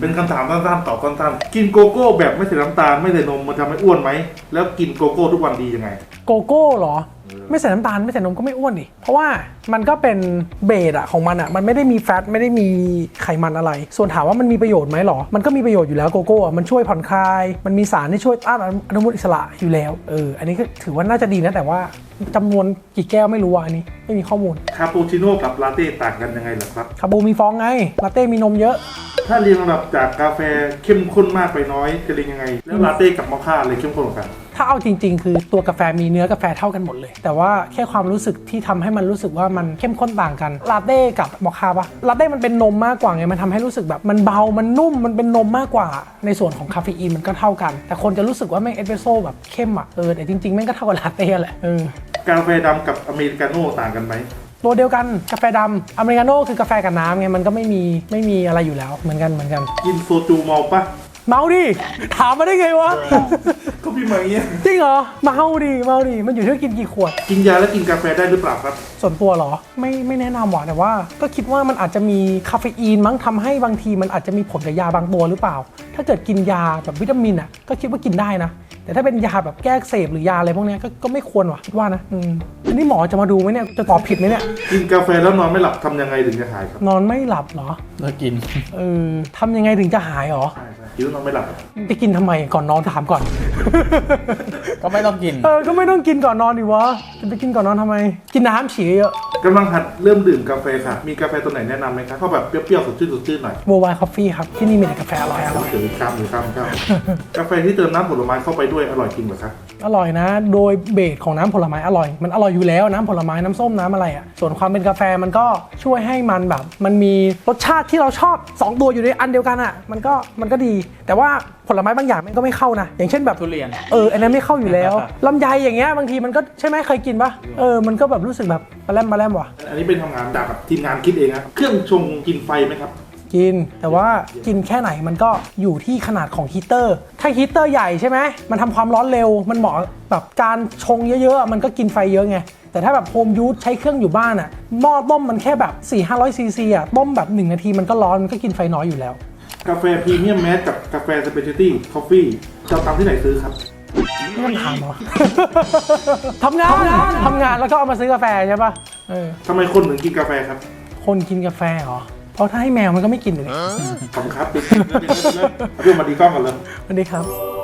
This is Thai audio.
เป็นคำถามสั้นๆตอบสั้นๆกินโกโก้แบบไม่ใส่น้ำตาลไม่ใส่นมมันทำให้อ้วนไหม แล้วกินโกโก้ทุกวันดียังไง โกโก้เหรอ ไม่ใส่น้ำตาลไม่ใส่นมก็ไม่อ้วนดิเพราะว่ามันก็เป็นเบสอะของมันอะมันไม่ได้มีแฟตไม่ได้มีไขมันอะไร ส่วนถามว่ามันมีประโยชน์ไหมหรอ มันก็มีประโยชน์อยู่แล้วโกโก้อะมันช่วยผ่อนคลาย มันมีสารที่ช่วยต้านอนุมูลอิสระอยู่แล้วเอออันนี้ก็ถือว่าน่าจะดีนะแต่ว่าจำนวนกี่แก้วไม่รู้อะอันนี้ไม่มีข้อมูลคาปูชิโน่กับลาเต้ต่างกันยังไงเหรอครับคาบูมีฟองไงลาเต้มีนมเยอะ ถ้าเรียงลำดับจากกาแฟเข้มข้นมากไปน้อยจะเรียงยังไง แล้วลาเต้กับมอคค่าอะไรเข้มข้นกว่ากัน ถ้าเอาจริง ๆ คือตัวกาแฟมีเนื้อกาแฟเท่ากันหมดเลย แต่ว่าแค่ความรู้สึกที่ทำให้มันรู้สึกว่ามันเข้มข้นต่างกันลาเต้กับมอคคาปะลาเต้มันเป็นนมมากกว่าไงมันทำให้รู้สึกแบบมันเบามันนุ่มมันเป็นนมมากกว่า ในส่วนของคาเฟอีนมันก็เท่ากัน แต่คนจะรู้สึกว่าแม่งเอสเปรสโซ่แบบเข้มอะเออแต่จริงๆแม่งก็เท่ากับลาเต้แหละเออกาแฟดำกับอเมริกาโน่ต่างกันไหม ตัวเดียวกันกาแฟดำอเมริกาโน่คือกาแฟกับน้ำไงมันก็ไม่มีไม่มีอะไรอยู่แล้วเหมือนกันเหมือนกัน กินโซจูเมาปะ เมาดิถามมาได้ไงวะก็พี่มาอย่างเงี้ยจริงเหรอเมาดิเมาดิมันอยู่ที่ว่ากินกี่ขวด กินยาแล้วกินกาแฟได้หรือเปล่าครับ ส่วนตัวเหรอ ไม่ไม่แนะนำหรอกแต่ว่า ก็คิดว่ามันอาจจะมีคาเฟอีนมั้งทำให้บางทีมันอาจจะมีผลกับยาบางตัวหรือเปล่า ถ้าเกิดกินยาแบบวิตามินอะก็คิดว่ากินได้นะ แต่ถ้าเป็นยาแบบแก้อักเสบหรือยาอะไรพวกเนี้ยก็ก็ไม่ควรว่ะคิดว่านะอืมอันนี้หมอจะมาดูไหมเนี่ยจะตอบผิดไหมเนี่ยกินกาแฟแล้วนอนไม่หลับทำยังไงถึงจะหายครับนอนไม่หลับเหรอเลิกกิน เออทำยังไงถึงจะหายเหรอ ใช่ใช่ กินแล้วนอนไม่หลับอะจะกินทำไมก่อนนอนถามก่อน ก็ไม่ต้องกิน เออ ก็ไม่ต้องกินก่อนนอนดิวะ จะไปกินก่อนนอนทำไม กินน้ำฉี่เยอะ กำลังหัดเริ่มดื่มกาแฟค่ะ มีกาแฟตัวไหนแนะนำไหมครับเขาแบบเปรี้ยวๆสดชื่นสดชื่นหน่อยโววายคอฟฟี่ครับ ที่นี่มีแต่กาแฟอร่อยอร่อยเดี๋ยวข้ามหรือข้ามข้ามกาแฟที่เติมน้ำผลไม้เข้าไปด้วยอร่อยจริงเหรอครับอร่อยนะ โดยเบสของน้ำผลไม้อร่อย มันอร่อยอยู่แล้วน้ำผลไม้น้ำส้มน้ำอะไรอะ่ะ ส่วนความเป็นกาแฟมันก็ช่วยให้มันแบบ มันมีรสชาติที่เราชอบ2ตัวอยู่ในอันเดียวกันอะ่ะ มันก็มันก็ดี แต่ว่าผลไม้บางอย่างมันก็ไม่เข้านะ อย่างเช่นแบบ ทุเรียน เอออันนั้นไม่เข้าอยู่แล้ว ลำไยอย่างเงี้ยบางทีมันก็ใช่ไหมเคยกินปะเออมันก็แบบรู้สึกแบบมาแลมมาแลมว่ะ อันนี้เป็นทำงานจากแบบทีมงานคิดเองครับเครื่องชงกินไฟไหมครับ กิน แต่ว่ากินแค่ไหนมันก็อยู่ที่ขนาดของฮีตเตอร์ ถ้าฮีตเตอร์ใหญ่ใช่ไหม มันทำความร้อนเร็ว มันเหมาะแบบการชงเยอะๆ มันก็กินไฟเยอะไง แต่ถ้าแบบโฮมยูสใช้เครื่องอยู่บ้านอะ่ะหม้อต้มมันแค่แบบ4 5 0 0ซีซีอะต้มแบบ1นาทีมันก็ร้อน มันก็กินไฟน้อยอยู่แล้ว กาแฟพรีเมียมแมสกับกาแฟสเปเชียลตี้คอฟฟี่จะเอาตังค์ที่ไหนซื้อครับไม่ต้องถามเหรอ ทำงาน ทำงานแล้วก็เอามาซื้อกาแฟใช่ปะ เออ ทำไมคนถึงกินกาแฟครับคนกินกาแฟเหรอ เพราะถ้าให้แมวมันก็ไม่กินเลยขอบคุณครับเป็นเรื่องมาดีกล้องกันเลย สวัสดีครับ